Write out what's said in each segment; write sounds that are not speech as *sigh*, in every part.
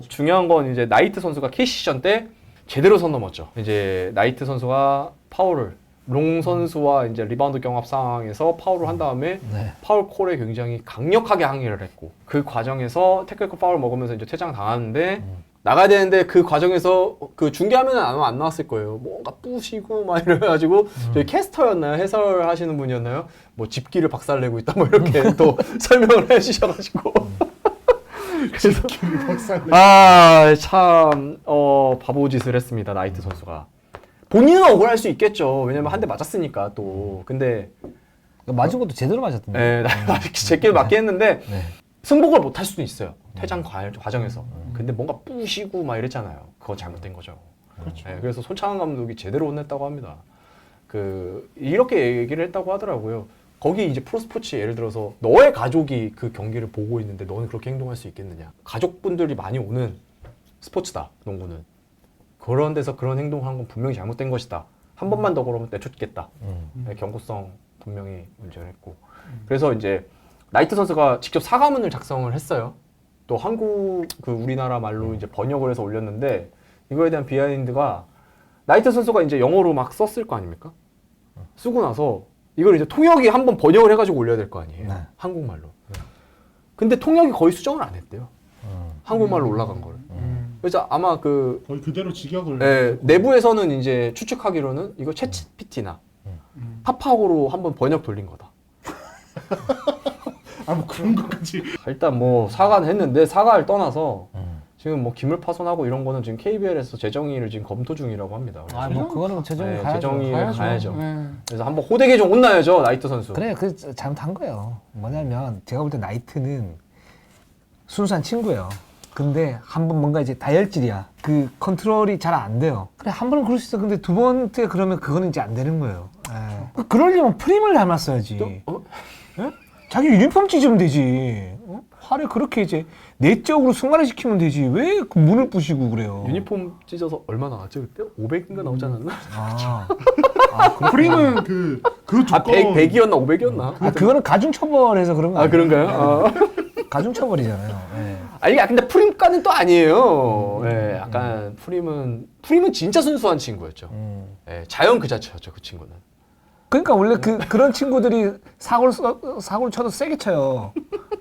중요한 건 이제 나이트 선수가 캐시전 때 제대로 선 넘었죠. 이제 나이트 선수가 파울을 롱 선수와 이제 리바운드 경합 상황에서 파울을 한 다음에 네. 파울 콜에 굉장히 강력하게 항의를 했고 그 과정에서 태클코 파울 먹으면서 이제 퇴장 당하는데 음. 나가야 되는데 그 과정에서 그 중계하면은 아마 안 나왔을 거예요. 뭔가 부시고 막 이래가지고 음. 저희 캐스터였나요? 해설하시는 분이었나요? 뭐 집기를 박살내고 있다 뭐 이렇게 또 *laughs* 설명을 해주셔가지고 그래서 아, 참, 어, 바보 짓을 했습니다, 나이트 선수가. 본인은 억울할 수 있겠죠. 왜냐면 한 대 맞았으니까 또. 근데, 맞은 것도 제대로 맞았던데. 에, 나, 제끼를 맞게 했는데, 네. 승복을 못 할 수도 있어요. 퇴장 과- 과정에서. 근데 뭔가 뿌시고 막 이랬잖아요. 그거 잘못된 거죠. 그렇죠. 예, 그래서 손창환 감독이 제대로 혼냈다고 합니다. 그 이렇게 얘기를 했다고 하더라고요. 거기 이제 프로스포츠 예를 들어서 너의 가족이 그 경기를 보고 있는데 너는 그렇게 행동할 수 있겠느냐? 가족분들이 많이 오는 스포츠다. 농구는 그런 데서 그런 행동한 건 분명히 잘못된 것이다. 한 번만 더 그러면 내쫓겠다. 음. 네, 경고성 분명히 문제를 했고 그래서 이제 나이트 선수가 직접 사과문을 작성을 했어요. 또 한국 그 우리나라 말로 이제 번역을 해서 올렸는데 이거에 대한 비하인드가 나이트 선수가 이제 영어로 막 썼을 거 아닙니까? 쓰고 나서 이걸 이제 통역이 한번 번역을 해가지고 올려야 될 거 아니에요. 네. 한국말로. 근데 통역이 거의 수정을 안 했대요. 음. 한국말로 올라간 거를. 음. 그래서 아마 그 거의 그대로 직역을. 네, 내부에서는 이제 추측하기로는 이거 챗GPT나 음. 파파고로 한번 번역 돌린 거다. *laughs* 아 뭐 그런 것까지. 일단 뭐 사과는 했는데 사과를 떠나서 음. 지금 뭐 기물 파손하고 이런 거는 지금 KBL에서 재정의를 지금 검토 중이라고 합니다. 그래서, 아, 뭐 그거는 재정이 네, 가야죠. 재정의를 가야죠. 네. 그래서 한번 호되게 좀 혼나야죠 나이트 선수. 그래, 그 잘못한 거예요. 뭐냐면 제가 볼 때 나이트는 순수한 친구예요. 근데 한 번 뭔가 이제 다혈질이야. 그 컨트롤이 잘 안 돼요. 그래 한 번은 그럴 수 있어. 근데 두 번째 그러면 그거는 이제 안 되는 거예요. 예. 그러려면 프림을 닮았어야지. 또, 어? 예? 자기 유니폼 찢으면 되지. 어? 화를 그렇게 이제 내적으로 승화를 시키면 되지. 왜 그 문을 부시고 그래요? 유니폼 찢어서 얼마 나왔죠 그때? 500인가 나오지 않았나? 아, 아. 프림은 그그 아 두꺼운 100, 100 이었나 500이었나? 아, 그거는 가중 처벌해서 그런 거 아 아니에요? 그런가요? 아. *laughs* 가중 처벌이잖아요. 예. 아니 야, 근데 프림까는 또 아니에요. 예, 약간 프림은 프림은 진짜 순수한 친구였죠. 음. 예, 자연 그 자체였죠 그 친구는. 그러니까 원래 그 그런 친구들이 사고를 써, 사고를 쳐도 세게 쳐요.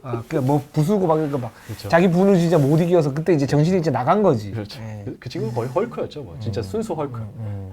아, 그뭐 부수고 막 이렇게 막 그렇죠. 자기 분을 진짜 못 이겨서 그때 이제 정신이 이제 나간 거지. 그렇죠. 예. 그, 그 친구는 거의 헐크였죠. 뭐. 진짜 순수 헐크. 음.